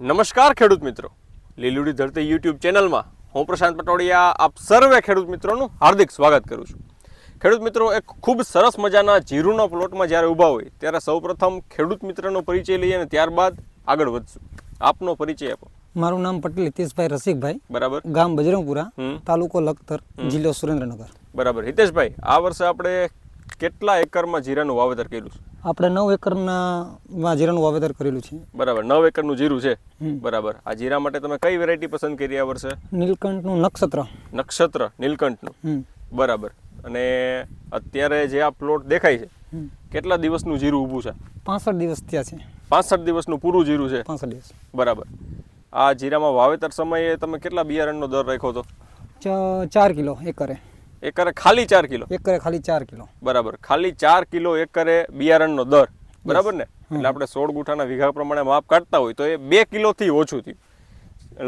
નમસ્કાર ખેડૂત મિત્રો. લીલુડી ધરતી યુટ્યુબ ચેનલમાં હું પ્રશાંત પટોડિયા આપ સર્વે ખેડૂત મિત્રોનું હાર્દિક સ્વાગત કરું છું. ખેડૂત મિત્રો એક ખૂબ સરસ મજાના જીરુના પ્લોટમાં જ્યારે ઊભા હોય ત્યારે સૌપ્રથમ ખેડૂત મિત્રનો પરિચય લઈએ અને ત્યારબાદ આગળ વધશું. આપનો પરિચય આપો. મારું નામ પટેલ હિતેશભાઈ રસિકભાઈ. બરાબર. ગામ બજરંગપુરા તાલુકો લખતર જિલ્લો સુરેન્દ્રનગર. બરાબર. હિતેશભાઈ આ વર્ષે આપણે કેટલા એકરમાં જીરાનું વાવેતર કર્યું છે? આપણે નવ એકરના માં જીરાનું વાવેતર કરેલું છે. બરાબર નવ એકરનું જીરું છે? બરાબર. આ જીરા માટે તમે કઈ વેરાયટી પસંદ કરી આ વર્ષે? નીલકંઠનું નક્ષત્ર. નક્ષત્ર નીલકંઠનું? બરાબર. અને અત્યારે જે આ પ્લોટ દેખાય છે કેટલા દિવસનું જીરું ઊભું છે? પાંસઠ દિવસ થયા છે. પાંસઠ દિવસનું પૂરું જીરું છે? પાંસઠ દિવસ. બરાબર. આ જીરામાં વાવેતર સમયે તમે કેટલા બિયારણનો દર રાખ્યો હતો? ચાર કિલો એકરે. એકરે ખાલી ચાર કિલો. એકરે ખાલી ચાર કિલો. બરાબર. ખાલી ચાર કિલો એકરે બિયારણનો દર. બરાબર ને? એટલે આપણે સોળ ગુઠાના વીઘા પ્રમાણે માપ કાઢતા હોય તો એ બે કિલોથી ઓછું થયું.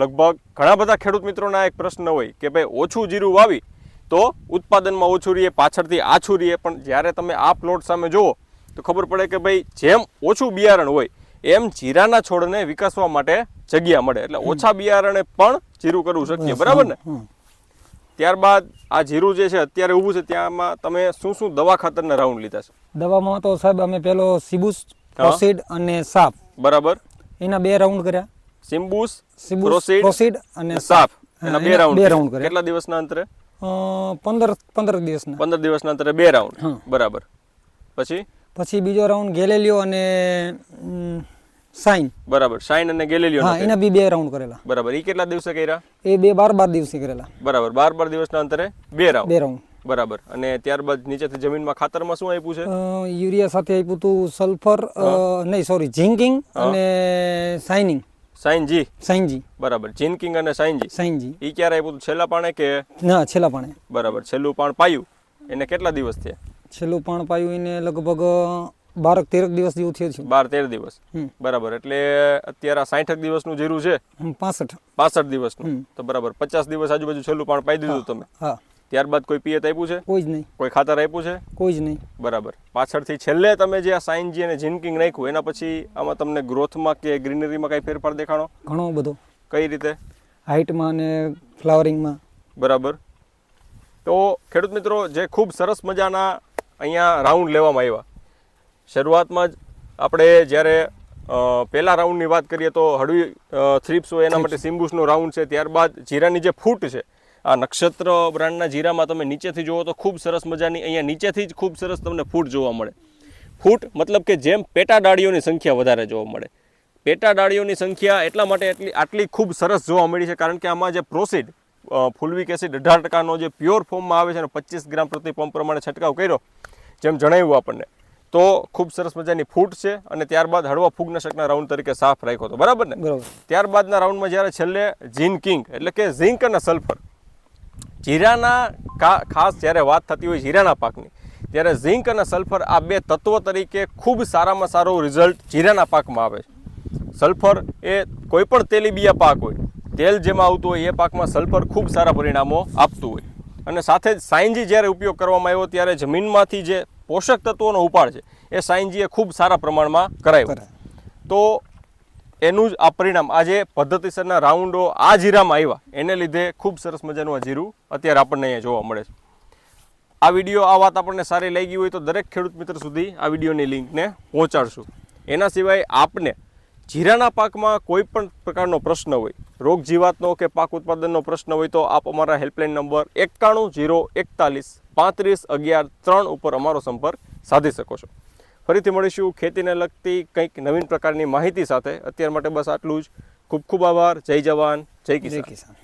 લગભગ ઘણા બધા ખેડૂત મિત્રોના એક પ્રશ્ન હોય કે ભાઈ ઓછું જીરું વાવી તો ઉત્પાદનમાં ઓછું રહીએ પાછળથી આછું રહીએ. પણ જ્યારે તમે આ પ્લોટ સામે જુઓ તો ખબર પડે કે ભાઈ જેમ ઓછું બિયારણ હોય એમ જીરાના છોડને વિકસવા માટે જગ્યા મળે. એટલે ઓછા બિયારણે પણ જીરું કરવું શક્ય. બરાબર ને. ત્યારબાદ આ જીરું જે છે અત્યારે ઊભું છે ત્યાંમાં તમે શું શું દવા ખાતરના રાઉન્ડ લીધા છે? દવામાં તો સાહેબ અમે પેલો સિબુસ પ્રોસીડ અને સાપ. બરાબર. એના બે રાઉન્ડ કર્યા. સિમ્બુસ સિબુસ પ્રોસીડ પ્રોસીડ અને સાફ એના બે રાઉન્ડ બે રાઉન્ડ કર્યા. કેટલા દિવસના અંતરે? પંદર પંદર દિવસના. પંદર દિવસના અંતરે બે રાઉન્ડ બરાબર. પછી? પછી બીજો રાઉન્ડ ગેલેલિયો અને સાઈન. બરાબર શાઇન અને ગેલેલિયો હા એના બી બે રાઉન્ડ કરેલા. બરાબર એ કેટલા દિવસે કર્યા? એ બે બાર બાર દિવસે કરેલા. બરાબર બાર બાર દિવસના અંતરે બે રાઉન્ડ બે રાઉન્ડ બરાબર અને ત્યારબાદ નીચેથી જમીનમાં ખાતરમાં શું આપ્યું છે? યુરિયા સાથે આપ્યું હતું સલ્ફર નહીં સોરી ઝિંકિંગ અને સાઇનિંગ. સાઇનજી. સાઇનજી. બરાબર જિનકિંગ અને સાઇનજી. સાઇનજી. એ ક્યારે આપ્યું તું? છેલ્લા પાણે કે? ના છેલ્લા પાણે. બરાબર છેલ્લું પાણ પાયું. એને કેટલા દિવસ થયા? છેલ્લું પાણ પાયું એને લગભગ બારક તેરક દિવસ જેવું થયું છે. બાર તેર દિવસ. બરાબર એટલે અત્યારે આ સાઠક દિવસનું જીરું છે? પાસઠ. પાસઠ દિવસનું. તો બરાબર પચાસ દિવસ આજુબાજુ છેલ્લું પાણ પાઈ દીધું તમે? હા. ત્યારબાદ કોઈ પિયત આપ્યું છે? કોઈ જ નહીં. કોઈ ખાતર આપ્યું છે? કોઈ જ નહીં. બરાબર. પાછળથી છેલ્લે તમે જે આ સાઇનજી અને જીનકિંગ નાખ્યું એના પછી આમાં તમને ગ્રોથમાં કે ગ્રીનરીમાં કઈ ફેરફાર દેખાણો? ઘણો બધો. કઈ રીતે? હાઇટમાં અને ફ્લાવરિંગમાં. બરાબર. તો ખેડૂત મિત્રો જે ખૂબ સરસ મજાના અહીંયા રાઉન્ડ લેવામાં આવ્યા. શરૂઆતમાં જ આપણે જ્યારે પહેલા રાઉન્ડની વાત કરીએ તો હળવી થ્રીપ્સ હોય એના માટે સિમ્બુસનો રાઉન્ડ છે. ત્યારબાદ જીરાની જે ફૂટ છે આ નક્ષત્ર બ્રાન્ડના જીરામાં તમે નીચેથી જુઓ તો ખૂબ સરસ મજાની અહીંયા નીચેથી જ ખૂબ સરસ તમને ફૂટ જોવા મળે. ફૂટ મતલબ કે જેમ પેટા ડાળીઓની સંખ્યા વધારે જોવા મળે. પેટા ડાળીઓની સંખ્યા એટલા માટે એટલી આટલી ખૂબ સરસ જોવા મળી છે કારણ કે આમાં જે પ્રોસીડ ફૂલવિક એસિડ અઢાર ટકાનો જે પ્યોર ફોર્મમાં આવે છે અને પચીસ ગ્રામ પ્રતિ પંપ પ્રમાણે છંટકાવ કર્યો. જેમ જણાવ્યું આપણને. તો ખૂબ સરસ મજાની ફૂટ છે અને ત્યારબાદ હળવા ફૂગનાશકના રાઉન્ડ તરીકે સાફ રાખ્યો હતો. બરાબર ને? ત્યારબાદના રાઉન્ડમાં જ્યારે છેલ્લે જીન કિંગ એટલે કે ઝિંક અને સલ્ફર જીરાના ખાસ જ્યારે વાત થતી હોય જીરાના પાકની ત્યારે ઝિંક અને સલ્ફર આ બે તત્વો તરીકે ખૂબ સારામાં સારો રિઝલ્ટ જીરાના પાકમાં આવે છે. સલ્ફર એ કોઈ પણ તેલીબિયા પાક હોય તેલ જેમાં આવતું હોય એ પાકમાં સલ્ફર ખૂબ સારા પરિણામો આપતું હોય. અને સાથે જ સાયન્જી જ્યારે ઉપયોગ કરવામાં આવ્યો ત્યારે જમીનમાંથી જે પોષક તત્વોનો ઉપાડ છે. એ સાયન્સજીએ ખૂબ સારા પ્રમાણમાં કરાયો. તો એનું જ આ પરિણામ આ જે પદ્ધતિસરના રાઉન્ડો આ જીરામાં આવ્યા. એને લીધે ખૂબ સરસ મજાનું આ જીરું અત્યારે આપણને અહીંયા જોવા મળે છે. આ વીડિયો આ વાત આપણને સારી લાગી હોય તો દરેક ખેડૂત મિત્ર સુધી આ વિડીયોની લિંકને પહોંચાડશું. એના સિવાય આપને જીરાના પાકમાં કોઈ પણ પ્રકારનો પ્રશ્ન હોય રોગ જીવાતનો કે પાક ઉત્પાદનનો પ્રશ્ન હોય તો આપ અમારા હેલ્પલાઇન નંબર એકાણું જીરો એકતાલીસ પાંત્રીસ અગિયાર ત્રણ ઉપર અમારો સંપર્ક સાધી શકો છો. ફરીથી મળીશું ખેતીને લગતી કંઈક નવીન પ્રકારની માહિતી સાથે. અત્યાર માટે બસ આટલું જ. ખૂબ ખૂબ આભાર. જય જવાન. જય કિસાન.